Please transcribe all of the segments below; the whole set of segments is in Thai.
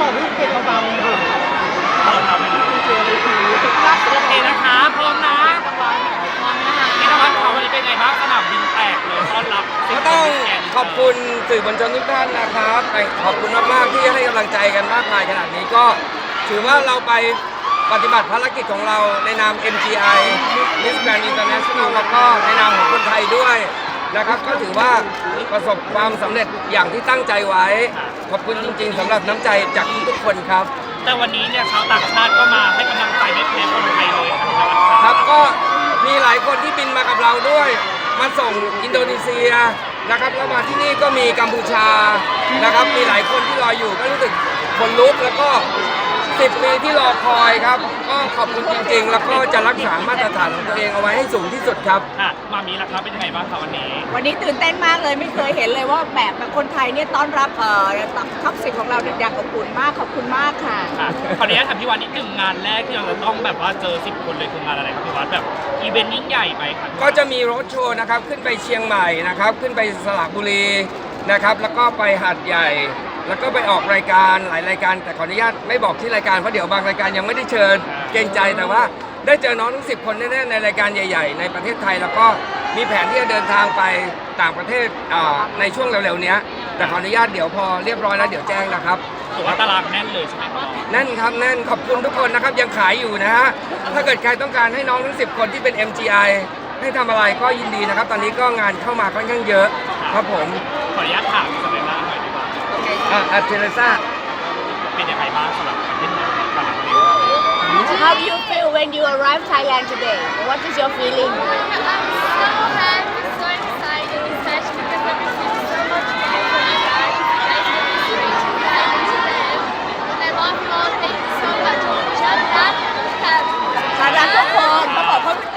ขอพี่เก็บเบาๆหน่อยเราคือโอเคนะคะพร้อมนะพี่นวัดเขาวันนี้เป็นไงบ้างสนามบินแตกเลยต้อนรับก็ต้องขอบคุณสื่อมวลชนทุกท่านนะครับไปขอบคุณมากๆที่ให้กำลังใจกันมากมายขนาดนี้ก็ ถือว่าเราไปปฏิบัติภารกิจของเราในนาม MGI Miss Grand International แล้วก็ในนามของคนไทยด้วย นะครับ ก็ถือว่าประสบความสำเร็จอย่างที่ตั้งใจไว้ ขอบคุณจริง ๆสำหรับน้ำใจจากทุกๆคนครับ แต่วันนี้เนี่ยชาวต่างชาติก็มาให้กำลังใจไม่แพ้คนไทยเลยค่ะพี่นวัดครับก็มีหลายคนที่บินมากับเราด้วย มาส่งอินโดนีเซียนะครับแล้วมาที่นี่ก็มีกัมพูชานะครับ มีหลายคนที่รออยู่ก็รู้สึกคนลุกแล้วก็ 10 ปีที่รอคอยครับ ก็ขอบคุณจริงๆ แล้วก็จะรักษามาตรฐานของตัวเองเอาไว้ให้สูงที่สุดครับ ค่ะมามีล่ะครับเป็นยังไงบ้างคะวันนี้ วันนี้ตื่นเต้นมากเลยไม่เคยเห็นเลยว่าแบบแบบคนไทยเนี่ยต้อนรับเอ่อท็อปสิของเราเนี่ยอย่างอบอุ่นมากขอบคุณมากค่ะ ค่ะขออนุญาตถามพี่วัดนิดหนึ่งงานแรกที่เราจะต้องแบบว่าเจอ 10 คนเลยคืองานอะไรครับพี่วัดแบบอีเวนต์ยิ่งใหญ่ไปค่ะก็จะมีรถโชว์นะครับ ขึ้นไปเชียงใหม่นะครับ ขึ้นไปสระบุรีนะครับ แล้วก็ไปหาดใหญ่ แล้วก็ไปออกรายการหลายรายการ แต่ขออนุญาตไม่บอกที่รายการเพราะเดี๋ยวบางรายการยังไม่ได้เชิญเกรงใจแต่ว่าได้เจอน้องทั้งสิคนแน่ๆในรายการใหญ่ ๆ ในประเทศไทย แล้วก็มีแผนที่จะเดินทางไปต่างประเทศอ่าในช่วงเร็วๆเนี้ย แต่ขออนุญาตเดี๋ยวพอเรียบร้อยแล้วเดี๋ยวแจ้งนะครับ ถือว่าตารางแน่นเลยใช่ไหมครับแน่นครับแน่นขอบคุณทุกคนนะครับยังขายอยู่นะฮะถ้าเกิดใครต้องการให้น้องทั้ง 10 คนที่เป็น MGI ให้ทำอะไรก็ยินดีนะครับ ตอนนี้ก็งานเข้ามาค่อนข้างเยอะครับผม ขออนุญาตถามส อ่ะอ่ะเทเลซ่า เป็นยังไงบ้างสำหรับประเทศไทยสำหรับเด็ก How do you feel when you arrive Thailand today What is your feeling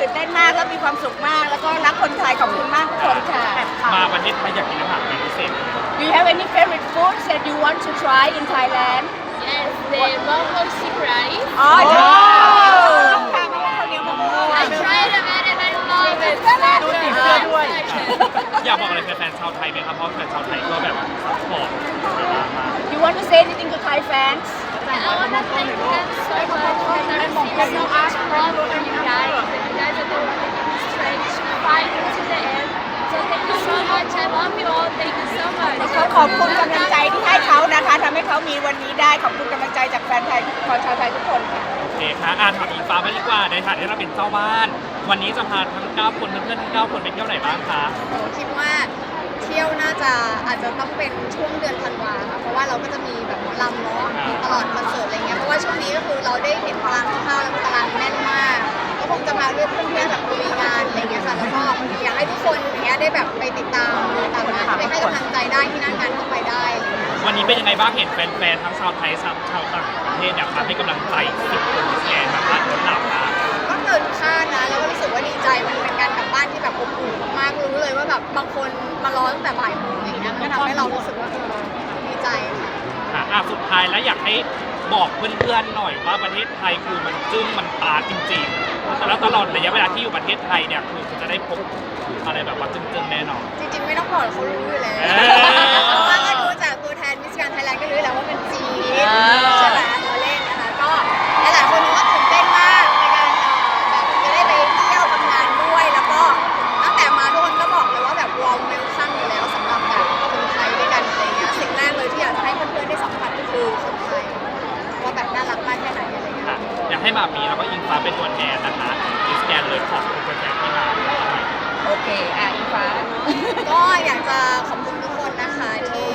ตื่นเต้นมากแล้วมีความสุขมาก แล้วก็รักคนไทยขอบคุณมากทุกคนค่ะ มาประเทศไทยอยากกินอาหารเป็นพิเศษ Do you have any favorite foods that you want to try in Thailand Yes, the mango stick rice. อ๋อชอบค่ะเพราะว่าข้าวเหนียวมะม่วง I tried it and I love it. So excited. อยากบอกอะไรแฟนๆชาวไทยไหมครับเพราะแฟนชาวไทยก็แบบซัพพอร์ตแบบว่ามา You want to say anything to Thai fans I want to thank them so much because I received so much love from you guys. And you guys are the one that gave me strength to fight to the end. So thank you so much. I love you all. Thank you so much. เขาขอบคุณกำลังใจที่ให้เขานะคะทำให้เขามีวันนี้ได้ขอบคุณกำลังใจจากแฟนไทยคนชาวไทยทุกคนค่ะ โอเคค่ะอ่านถามอีฟ้าไปดีกว่าในฐานะที่เราเป็นเจ้าบ้าน วันนี้จะพาทั้ง 9 คนเพื่อนๆทั้ง 9 คนไปเที่ยวไหนบ้างคะ หนูคิดว่าเที่ยวน่า จะอาจจะต้องเป็นช่วงเดือนธันวาค่ะเพราะว่าเราก็จะมีแบบหมอลำเนาะตลอดคอนเสิร์ตอะไรเงี้ยเพราะว่าช่วงนี้ก็คือเราได้เห็นตารางคร่าวๆแล้วก็ตารางแน่นมากก็คงจะพาเพื่อนเพื่อนๆแบบลุยงานอะไรเงี้ยค่ะแล้วก็อยากให้ทุกคนอย่างเงี้ยได้แบบไปติดตามตามงานไปให้กำลังใจได้ที่หนั่งงานก็ไปได้อะไรเงี้ยวันนี้เป็นยังไงบ้างเห็นแฟนๆทั้งชาวไทยชาวชาวต่างประเทศเนี่ยมาให้กำลังใจสิบคนแทนแบบว่าล้นหลามมากก็เกินคาดนะแล้วก็รู้สึกว่าดีใจมันากรู้เลยว่าแบบบางคนมารอตั้งแต่บ่ายโมงอย่างเงี้ยมันก็ทำให้เรารู้สึกว่าเออดีใจค่ะค่ะอะสุดท้ายแล้วอยากให้บอกเพื่อนๆหน่อยว่าประเทศไทยคือมันจึ้งมันตาจริงๆแล้วตลอดระยะเวลาที่อยู่ประเทศไทยเนี่ยคือคุณจะได้พบอะไรแบบว่าจึ้งๆแน่นอน จริงๆไม่ต้องบอกเขารู้อยู่แล้วเออ เพราะว่าก็ดูจากตัวแทนมิสแกรนไทยแลนด์ก็รู้อยู่แล้วว่าเป็นจีนเออ ห้มามีแล้วก็อิงฟ้าเป็นตัวแทนนะคะดิสแกนเลยขอบคุณแฟนๆที่มาโอเคอะอีฟ้า ก็อยากจะขอบคุณทุกคนนะคะที่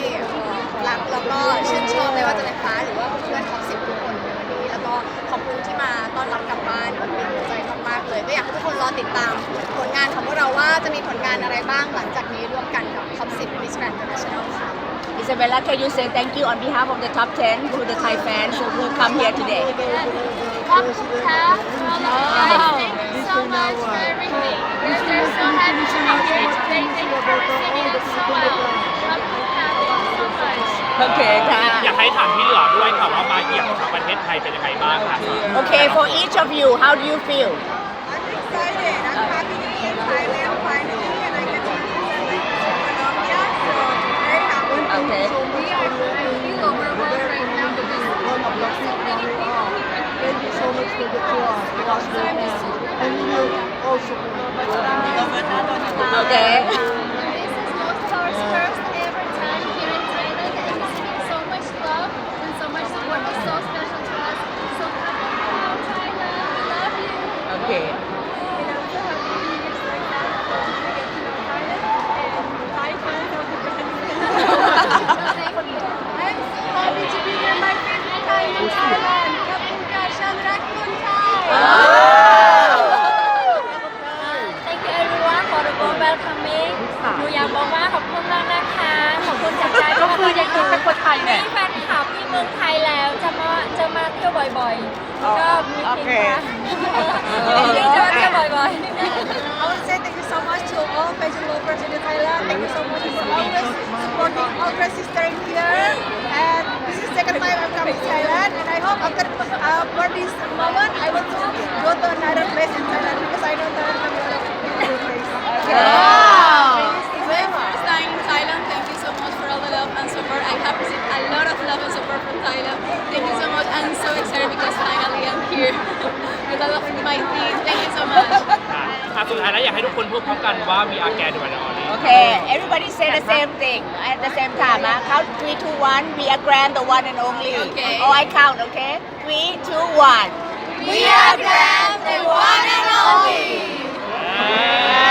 รักแล้วก็ชื่นชอบไม่ว่าจะเป็นฟ้าหรือว่าเพื่อนๆท็อปสิบทุกคนในวันนี้ แล้วก็ขอบคุณที่มาต้อนรับกลับบ้านมันเป็นใจมากๆเลย ก็อยากให้ทุกคนรอติดตามผลงานของพวกเราว่าจะมีผลงานอะไรบ้างหลังจากนี้ร่วมกันกับท็อปสิบ Miss Grand International ค่ะ Isabella can you say thank you on behalf of the top 10 to the Thai fans who come here today Top half, all of you guys, thank you so much for everything. We're just so happy to be here today. Thank you for receiving us so well. Top half, thank you so much. โอเคค่ะ อยากให้ถามที่เหลือด้วยค่ะว่ามาเยี่ยมทางประเทศไทยเป็นยังไงบ้างค่ะ Okay for each of you how do you feel Okay. Welcoming หนูอยากบอกว่าขอบคุณมากนะคะ ขอบคุณจากใจก็คือยังเป็นคนไทยมีแฟนคลับที่เมืองไทยแล้วจะมาจะมาเที่ยวบ่อยๆแล้วก็มีเพลงค่ะที่จะมาเที่ยวบ่อยๆ I would say thank you so much to all fashion lovers in Thailand. Thank you so much for always supporting all dress sister in here. And this is second time I'm coming to Thailand. And I hope after uh, for this moment, I want to go to another place in Thailand because I know Thailand has a lot of beautiful places. My first time in Thailand. Thank you so much for all the love and support. I have received a lot of love and support from Thailand. Thank you so much. I'm so excited because finally I'm here with all of my team. Thank you so much. อะอะสุ ดท้ายแล้วอยากให้ทุกคนพูดพร้อมกันว่า we are Gad One Only Okay, everybody say the same thing at the same time. Huh? Count three, two, one. We are grand, the one and only. Okay. Oh, I count. Okay. Three, two, one. We are grand, the one and only. อ่า